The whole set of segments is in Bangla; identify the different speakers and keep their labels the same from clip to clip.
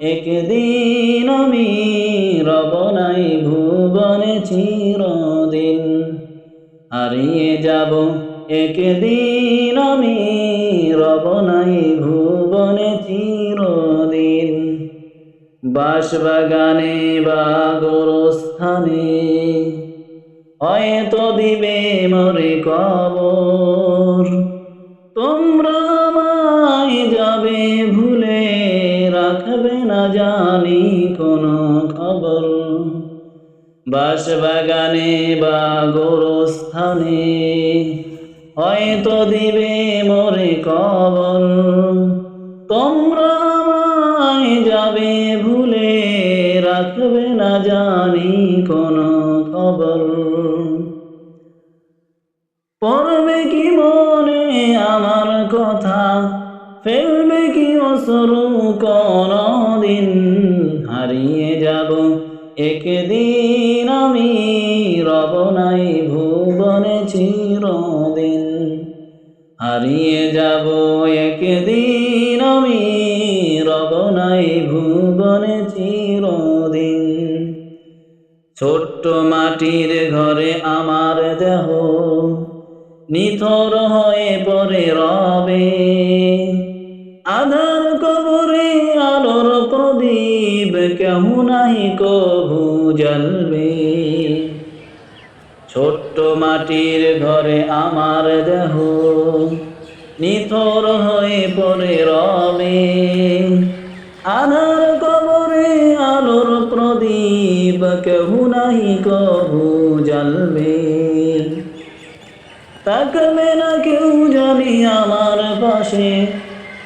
Speaker 1: একদিন আমি রবনাই ভুবনে চিরদিন হারিয়ে যাব। একদিন আমি রবনাই ভুবনে চিরদিন বাসবাগানে বা গোরস্থানে হয়তো দিবে মরে কবর। রাখবে না জানি কোনো খবর। বাস বাগানে বা গোরস্থানে হয়তো দিবে মরে কবর। তোমরা আমায় যাবে ভুলে রাখবে না জানি কোনো ফেলবে কি অসরু দিন হারিয়ে যাব। একদিন আমি রবনাই ভুবনে চিরদিন হারিয়ে যাব। একদিন আমি রবনাই ভুবনে চিরদিন ছোট্ট মাটির ঘরে আমার দেহ নিথর হয়ে পড়ে রবে। আধার কবরে আলোর প্রদীপ কেমনাই কভু জ্বলবে? ছোট্ট মাটির ঘরে আমার দেহ নিথর হয়ে পড়ে রবে। আধার কবরে আলোর প্রদীপ কেহ নাহি কভু জ্বলবে? থাকবে না কেউ জানি আমার পাশে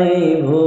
Speaker 1: রবনাই ভুবনে চিরদিন